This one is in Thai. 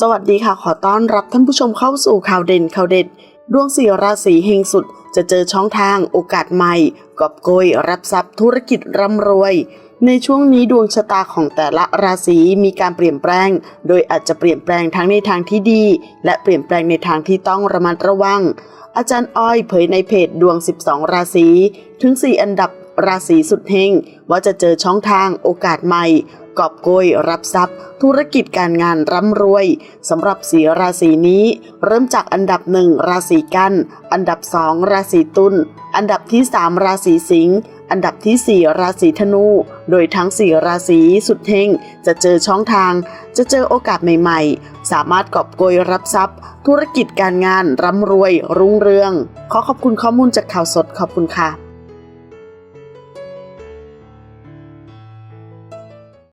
สวัสดีค่ะ ขอต้อนรับท่านผู้ชมเข้าสู่ข่าวเด่นข่าวเด็ด ดวงสี่ราศีเฮงสุด จะเจอช่องทางโอกาสใหม่ กอบโกย รับทรัพย์ธุรกิจร่ำรวย ในช่วงนี้ดวงชะตาของแต่ละราศีมีการเปลี่ยนแปลง โดยอาจจะเปลี่ยนแปลงทั้งในทางที่ดี และเปลี่ยนแปลงในทางที่ต้องระมัดระวัง อาจารย์อ้อยเผยในเพจดวง 12 ราศีถึง 4 อันดับราศีสุดเฮงว่าจะเจอช่องทางโอกาสใหม่ กอบโกยรับทรัพย์ ธุรกิจการงานร่ำรวยสำหรับสีราศีนี้ เริ่มจากอันดับหนึ่งราศีกัน อันดับสองราศีตุลอันดับที่สามราศีสิงห์อันดับที่สี่ราศีธนู โดยทั้งสี่ราศีสุดเฮงจะเจอช่องทาง จะเจอโอกาสใหม่ๆ สามารถกอบโกยรับทรัพย์ ธุรกิจการงานร่ำรวยรุ่งเรือง ขอขอบคุณข้อมูลจากข่าวสดขอบคุณค่ะ